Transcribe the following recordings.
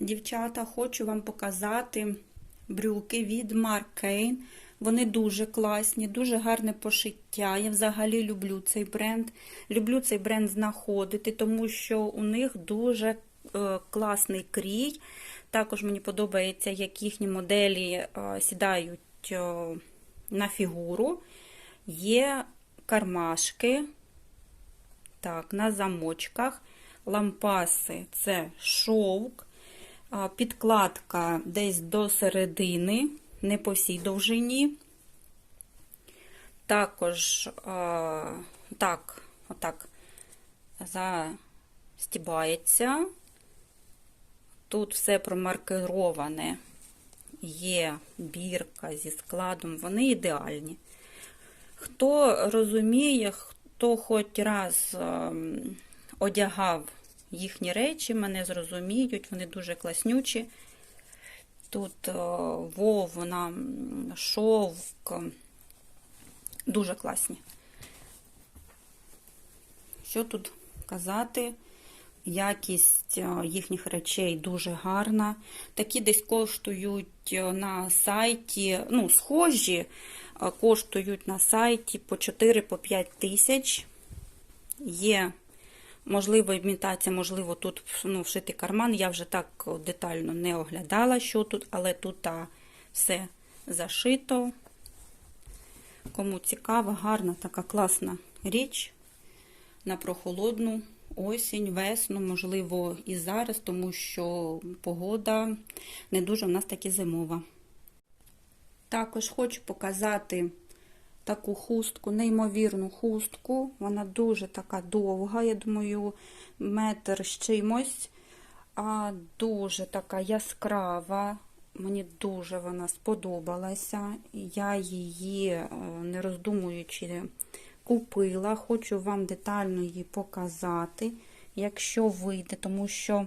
дівчата, хочу вам показати брюки від Mark Kane. Вони дуже класні, дуже гарне пошиття. Я взагалі люблю цей бренд. Люблю цей бренд знаходити, тому що у них дуже е, класний крій. Також мені подобається, як їхні моделі е, сідають е, на фігуру. Є кармашки, так, на замочках, лампаси це шовк, підкладка десь до середини, не по всій довжині. Також так, отак застібається. Тут все промаркироване, є бірка зі складом, вони ідеальні. Хто розуміє, хто хоч раз ем, одягав їхні речі, мене зрозуміють, вони дуже класнючі. Тут е, вовна, шовк, дуже класні. Що тут казати? Якість е, їхніх речей дуже гарна. Такі десь коштують е, на сайті, ну, схожі, е, коштують на сайті по 4-5 тисяч. Є, можливо, імітація, можливо, тут ну, вшитий карман. Я вже так детально не оглядала, що тут, але тут а, все зашито. Кому цікаво, гарна така класна річ на прохолодну осінь, весну, можливо, і зараз, тому що погода не дуже в нас таки зимова. Також хочу показати таку хустку, неймовірну хустку. Вона дуже така довга, я думаю, метр з чимось, а дуже така яскрава. Мені дуже вона сподобалася. Я її, е, не роздумуючи, купила. Хочу вам детально її показати, якщо вийде, тому що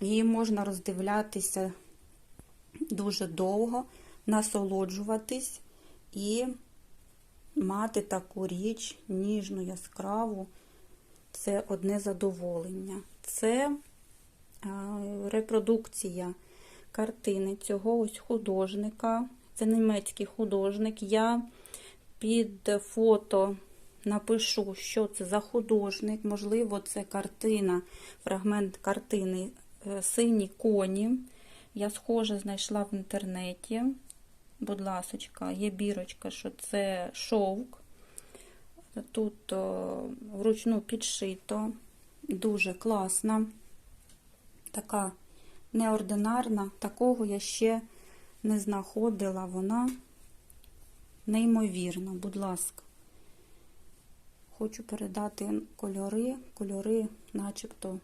її можна роздивлятися дуже довго, насолоджуватись і мати таку річ ніжну, яскраву. Це одне задоволення. Це репродукція картини цього ось художника. Це німецький художник. Я під фото напишу, що це за художник. Можливо, це картина, фрагмент картини е, Сині коні. Я схоже знайшла в інтернеті. Будь ласочка, є бірочка, що це шовк. Тут о, вручну підшито, дуже класна, така неординарна, такого я ще не знаходила. Вона неймовірна, будь ласка. Хочу передати кольори. Кольори начебто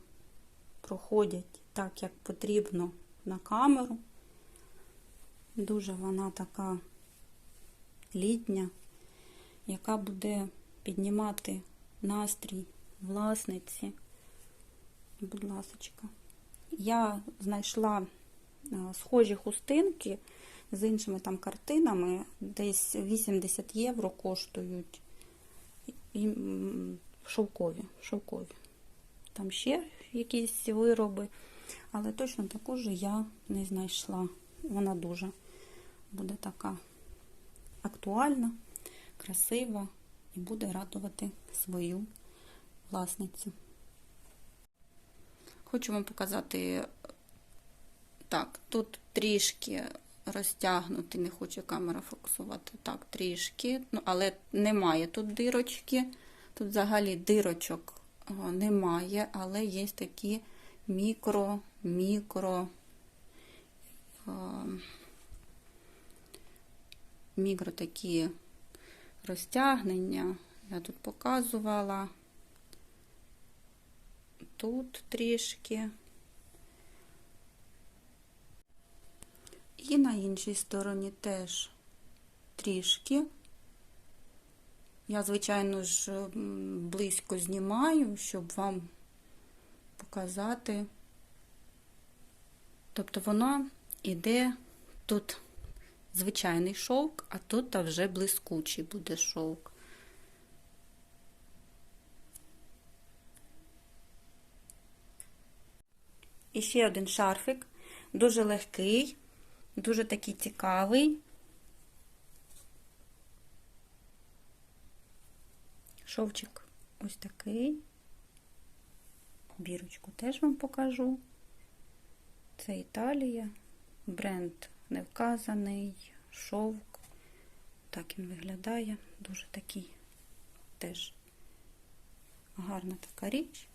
проходять так, як потрібно на камеру. Дуже вона така літня, яка буде піднімати настрій власниці. Будь ласочка. Я знайшла схожі хустинки з іншими там картинами, десь 80 євро коштують і шовкові, шовкові. Там ще якісь вироби, але точно таку ж я не знайшла. Вона дуже буде така актуальна, красива і буде радувати свою власницю. Хочу вам показати, так, тут трішки розтягнути, не хоче камера фокусувати. Так, трішки, ну, але немає тут дирочки. Тут взагалі дирочок немає, але є такі мікро, мікро, такі розтягнення. Я тут показувала. Тут трішки. І на іншій стороні теж трішки. Я, звичайно ж, близько знімаю, щоб вам показати. Тобто воно іде тут звичайний шовк, а тут вже блискучий буде шовк. І ще один шарфик. Дуже легкий, дуже такий цікавий. Шовчик ось такий. Бірочку теж вам покажу. Це Італія. Бренд не вказаний, шовк. Так він виглядає. Дуже такий теж гарна така річ.